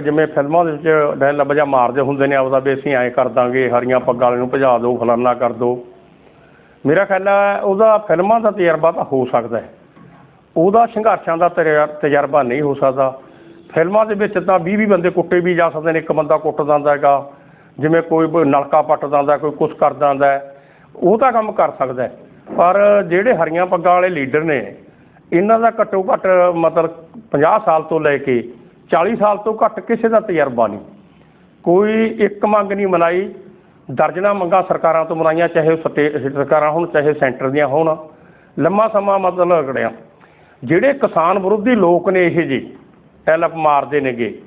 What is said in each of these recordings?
ਜਿਵੇਂ ਫਿਲਮਾਂ ਦੇ ਵਿੱਚ ਡਾਇਲੌਗ ਜਾਂ ਮਾਰਦੇ ਹੁੰਦੇ ਨੇ, ਆਪਦਾ ਵੀ ਅਸੀਂ ਐਂ ਕਰ ਦਾਂਗੇ, ਹਰੀਆਂ ਪੱਗਾਂ ਵਾਲੇ ਨੂੰ ਭਜਾ ਦਿਓ ਫਲਾਨਾ ਕਰ ਦਿਓ ਮੇਰਾ ਖਿਆਲ ਹੈ ਉਹਦਾ ਫਿਲਮਾਂ ਦਾ ਤਜਰਬਾ ਤਾਂ ਹੋ ਸਕਦਾ ਹੈ। ਉਹਦਾ ਸੰਘਰਸ਼ਾਂ ਦਾ ਤਜਰਬਾ ਨਹੀਂ ਹੋ ਸਕਦਾ। ਫਿਲਮਾਂ ਦੇ ਵਿੱਚ ਤਾਂ 20 20 ਬੰਦੇ ਕੁੱਟੇ ਵੀ ਜਾ ਸਕਦੇ ਨੇ, ਇੱਕ ਬੰਦਾ ਕੁੱਟ ਦਿੰਦਾ ਹੈਗਾ। ਜਿਵੇਂ ਕੋਈ ਨਲਕਾ ਪੱਟ ਦਿੰਦਾ, ਕੋਈ ਕੁਛ ਕਰ ਦਿੰਦਾ ਉਹ ਤਾਂ ਕੰਮ ਕਰ ਸਕਦਾ ਪਰ ਜਿਹੜੇ ਹਰੀਆਂ ਪੱਗਾਂ ਵਾਲੇ ਲੀਡਰ ਨੇ, ਇਹਨਾਂ ਦਾ ਘੱਟੋ ਘੱਟ ਮਤਲਬ 50 ਸਾਲ ਤੋਂ ਲੈ ਕੇ 40 ਸਾਲ ਤੋਂ ਘੱਟ ਕਿਸੇ ਦਾ ਤਜਰਬਾ ਨਹੀਂ। ਕੋਈ ਇੱਕ ਮੰਗ ਨਹੀਂ ਮਨਾਈ। ਦਰਜਨਾ ਮੰਗਾਂ ਸਰਕਾਰਾਂ ਤੋਂ ਮਨਾਈਆਂ, ਚਾਹੇ ਉਹ ਸਟੇ, ਸਰਕਾਰਾਂ ਹੋਣ, ਚਾਹੇ ਸੈਂਟਰ ਦੀਆਂ ਹੋਣ। ਲੰਮਾ ਸਮਾਂ ਮਤਲਬ ਰਗੜਿਆ। ਜਿਹੜੇ ਕਿਸਾਨ ਵਿਰੋਧੀ ਲੋਕ ਨੇ ਇਹ ਜੀ, ਐਲਪ ਮਾਰਦੇ ਨੇਗੇ।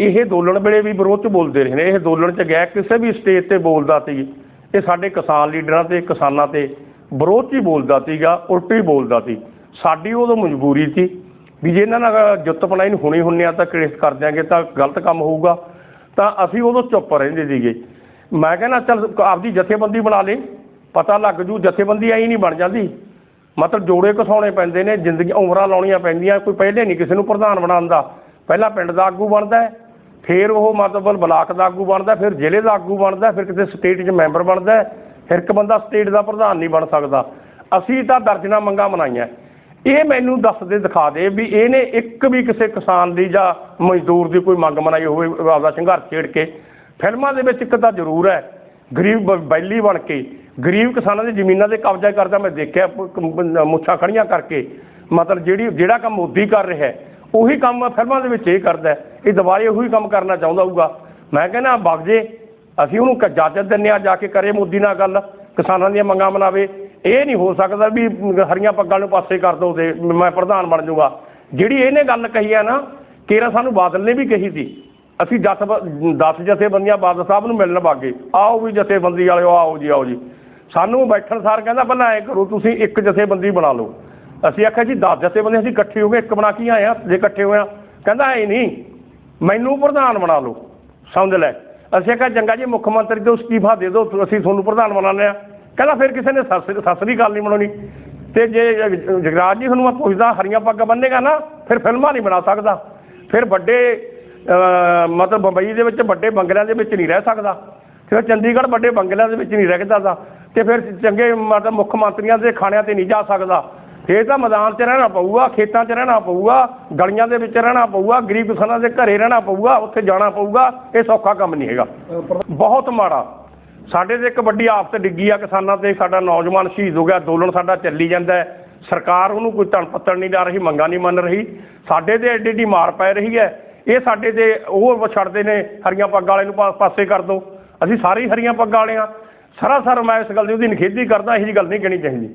ਇਹ ਅੰਦੋਲਨ ਵੇਲੇ ਵੀ ਵਿਰੋਧ ਚ ਬੋਲਦੇ ਰਹੇ ਨੇ। ਇਹ ਅੰਦੋਲਨ ਚ ਗਿਆ ਕਿਸੇ ਵੀ ਸਟੇਜ ਤੇ ਬੋਲਦਾ ਸੀ। ਇਹ ਸਾਡੇ ਕਿਸਾਨ ਲੀਡਰਾਂ ਤੇ, ਕਿਸਾਨਾਂ ਤੇ ਵਿਰੋਧ ਚ ਹੀ ਬੋਲਦਾ ਸੀਗਾ, ਉਲਟੀ ਬੋਲਦਾ ਸੀ। ਸਾਡੀ ਉਦੋਂ ਮਜਬੂਰੀ ਸੀ। ਵੀ ਜੇ ਇਹਨਾਂ ਨਾਲ ਜੁੱਤ ਪਣਾਈ ਨੂੰ ਹੁਣੇ ਹੁੰਨੇ ਆ ਤਾਂ ਕ੍ਰੇਸ ਕਰ ਦਿਆਂਗੇ, ਤਾਂ ਗਲਤ ਕੰਮ ਹੋਊਗਾ। ਤਾਂ ਅਸੀਂ ਉਦੋਂ ਚੁੱਪ ਰਹਿੰਦੇ ਸੀਗੇ। ਮੈਂ ਕਹਿੰਦਾ, ਚੱਲ ਆਪਦੀ ਜਥੇਬੰਦੀ ਬਣਾ ਲੇ। ਪਤਾ ਲੱਗ ਜੂ, ਜਥੇਬੰਦੀ ਐਂ ਨਹੀਂ ਬਣ ਜਾਂਦੀ। ਮਤਲਬ ਜੋੜੇ ਕਸਾਉਣੇ ਪੈਂਦੇ ਨੇ, ਜ਼ਿੰਦਗੀ ਉਮਰਾਂ ਲਾਉਣੀਆਂ ਪੈਂਦੀਆਂ। ਕੋਈ ਪਹਿਲੇ ਨਹੀਂ ਕਿਸੇ ਨੂੰ ਪ੍ਰਧਾਨ ਬਣਾਉਂਦਾ ਪਹਿਲਾਂ ਪਿੰਡ ਦਾ ਆਗੂ ਬਣਦਾ ਫਿਰ ਉਹ ਮਤਲਬ ਬਲਾਕ ਦਾ ਆਗੂ ਬਣਦਾ ਫਿਰ ਜ਼ਿਲ੍ਹੇ ਦਾ ਆਗੂ ਬਣਦਾ ਫਿਰ ਕਿਸੇ ਸਟੇਟ 'ਚ ਮੈਂਬਰ ਬਣਦਾ ਫਿਰ ਇੱਕ ਬੰਦਾ ਸਟੇਟ ਦਾ ਪ੍ਰਧਾਨ ਨਹੀਂ ਬਣ ਸਕਦਾ। ਅਸੀਂ ਤਾਂ ਦਰਜਨਾ ਮੰਗਾਂ ਮਨਾਈਆਂ। ਇਹ ਮੈਨੂੰ ਦੱਸ ਦੇ, ਦਿਖਾ ਦੇ ਵੀ ਇਹਨੇ ਇੱਕ ਵੀ ਕਿਸੇ ਕਿਸਾਨ ਦੀ ਜਾਂ ਮਜ਼ਦੂਰ ਦੀ ਕੋਈ ਮੰਗ ਮਨਾਈ ਹੋਵੇ ਆਪਦਾ ਸੰਘਰਸ਼ ਛੇੜ ਕੇ। ਫਿਲਮਾਂ ਦੇ ਵਿੱਚ ਇੱਕ ਤਾਂ ਜ਼ਰੂਰ ਹੈ, ਗਰੀਬ ਬੈਲੀ ਬਣ ਕੇ, ਗਰੀਬ ਕਿਸਾਨਾਂ ਦੀ ਜ਼ਮੀਨਾਂ ਦੇ ਕਬਜ਼ਾ ਕਰਦਾ ਮੈਂ ਦੇਖਿਆ ਮੁੱਛਾਂ ਖੜੀਆਂ ਕਰਕੇ। ਮਤਲਬ ਜਿਹੜੀ, ਜਿਹੜਾ ਕੰਮ ਮੋਦੀ ਕਰ ਰਿਹਾ ਉਹੀ ਕੰਮ ਫਿਲਮਾਂ ਦੇ ਵਿੱਚ ਇਹ ਕਰਦਾ ਇਹ ਦੁਬਾਰੇ ਉਹੀ ਕੰਮ ਕਰਨਾ ਚਾਹੁੰਦਾ ਹੋਊਗਾ। ਮੈਂ ਕਹਿੰਦਾ ਵਗ ਅਸੀਂ ਉਹਨੂੰ ਇਜਾਜ਼ਤ ਦਿੰਨੇ ਆ ਜਾ ਕੇ ਕਰੇ ਮੋਦੀ ਨਾਲ ਗੱਲ, ਕਿਸਾਨਾਂ ਦੀਆਂ ਮੰਗਾਂ ਮਨਾਵੇ। ਇਹ ਨਹੀਂ ਹੋ ਸਕਦਾ ਵੀ ਹਰੀਆਂ ਪੱਗਾਂ ਨੂੰ ਪਾਸੇ ਕਰ ਦੋ ਤੇ ਮੈਂ ਪ੍ਰਧਾਨ ਬਣ ਜਾਊਗਾ। ਜਿਹੜੀ ਇਹਨੇ ਗੱਲ ਕਹੀ ਆ ਨਾ, ਕੇਰਾ ਸਾਨੂੰ ਬਾਦਲ ਨੇ ਵੀ ਕਹੀ ਸੀ। ਅਸੀਂ 10 10 ਜਥੇਬੰਦੀਆਂ ਬਾਦਲ ਸਾਹਿਬ ਨੂੰ ਮਿਲਣ ਵਾਗੇ। ਆਓ ਵੀ ਜਥੇਬੰਦੀ ਵਾਲਿਓ, ਆਓ ਜੀ ਆਓ ਜੀ। ਸਾਨੂੰ ਬੈਠਣ ਸਾਰ ਕਹਿੰਦਾ ਪਹਿਲਾਂ ਐ ਕਰੋ, ਤੁਸੀਂ ਇੱਕ ਜਥੇਬੰਦੀ ਬਣਾ ਲਓ। ਅਸੀਂ ਆਖਿਆ ਜੀ 10 ਜਥੇਬੰਦੀਆਂ, ਅਸੀਂ ਇਕੱਠੇ ਹੋ ਗਏ, ਇੱਕ ਬਣਾ ਕੇ ਆਏ ਆ ਜੇ ਇਕੱਠੇ ਹੋਏ ਆ ਕਹਿੰਦਾ ਐ ਨਹੀਂ, ਮੈਨੂੰ ਪ੍ਰਧਾਨ ਬਣਾ ਲਓ। ਸਮਝ ਲੈ। ਅਸੀਂ ਆਖਿਆ ਚੰਗਾ ਜੀ, ਮੁੱਖ ਮੰਤਰੀ ਤੋਂ ਅਸਤੀਫਾ ਦੇ ਦਿਓ, ਅਸੀਂ ਤੁਹਾਨੂੰ ਪ੍ਰਧਾਨ ਬਣਾਉਂਦੇ ਆ ਕਹਿੰਦਾ ਫਿਰ ਕਿਸੇ ਨੇ ਸੱਸ ਸੱਸਰੀ ਗੱਲ ਨਹੀਂ ਬਣਾਉਣੀ ਤੇ ਜੇ ਜਗਰਾਜ ਜੀ ਤੁਹਾਨੂੰ ਮੈਂ ਪੁੱਛਦਾ, ਹਰੀਆਂ ਪੱਗਾਂ ਬੰਨੇਗਾ ਨਾ, ਫਿਰ ਫਿਲਮਾਂ ਨਹੀਂ ਬਣਾ ਸਕਦਾ। ਫਿਰ ਵੱਡੇ ਮਤਲਬ ਬੰਬਈ ਦੇ ਵਿੱਚ ਵੱਡੇ ਬੰਗਲਿਆਂ ਦੇ ਵਿੱਚ ਨਹੀਂ ਰਹਿ ਸਕਦਾ। ਫਿਰ ਚੰਡੀਗੜ੍ਹ ਵੱਡੇ ਬੰਗਲਿਆਂ ਦੇ ਵਿੱਚ ਨਹੀਂ ਰਹਿ ਸਕਦਾ। ਤੇ ਫਿਰ ਚੰਗੇ ਮਤਲਬ ਮੁੱਖ ਮੰਤਰੀਆਂ ਦੇ ਖਾਣਿਆਂ ਤੇ ਨਹੀਂ ਜਾ ਸਕਦਾ। ਇਹ ਤਾਂ ਮੈਦਾਨ 'ਚ ਰਹਿਣਾ ਪਊਗਾ, ਖੇਤਾਂ 'ਚ ਰਹਿਣਾ ਪਊਗਾ, ਗਲੀਆਂ ਦੇ ਵਿੱਚ ਰਹਿਣਾ ਪਊਗਾ, ਗਰੀਬ ਕਿਸਾਨਾਂ ਦੇ ਘਰੇ ਰਹਿਣਾ ਪਊਗਾ, ਉੱਥੇ ਜਾਣਾ ਪਊਗਾ, ਇਹ ਸੌਖਾ ਕੰਮ ਨਹੀਂ ਹੈਗਾ। ਬਹੁਤ ਮਾੜਾ। ਸਾਡੇ ਤੇ ਇੱਕ ਵੱਡੀ ਆਫਤ ਡਿੱਗੀ ਆ ਕਿਸਾਨਾਂ ਤੇ, ਸਾਡਾ ਨੌਜਵਾਨ ਸ਼ਹੀਦ ਹੋ ਗਿਆ, ਅੰਦੋਲਨ ਸਾਡਾ ਚੱਲੀ ਜਾਂਦਾ ਹੈ। ਸਰਕਾਰ ਉਹਨੂੰ ਕੋਈ ਧਨ ਪੱਤਰ ਨਹੀਂ ਲਾ ਰਹੀ, ਮੰਗਾਂ ਨਹੀਂ ਮੰਨ ਰਹੀ। ਸਾਡੇ ਤੇ ਐਡੀ ਐਡੀ ਮਾਰ ਪੈ ਰਹੀ ਹੈ। ਇਹ ਸਾਡੇ ਤੇ ਉਹ ਛੱਡਦੇ ਨੇ, ਹਰੀਆਂ ਪੱਗਾਂ ਵਾਲੇ ਨੂੰ ਪਾ- ਪਾਸੇ ਕਰ ਦੋ। ਅਸੀਂ ਸਾਰੇ ਹੀ ਹਰੀਆਂ ਪੱਗਾਂ ਵਾਲੇ ਆ ਸਰਾਸਰ ਮੈਂ ਇਸ ਗੱਲ ਦੀ ਉਹਦੀ ਨਿਖੇਧੀ ਕਰਦਾ, ਇਹੋ ਜਿਹੀ ਗੱਲ ਨਹੀਂ ਕਹਿਣੀ ਚਾਹੀਦੀ।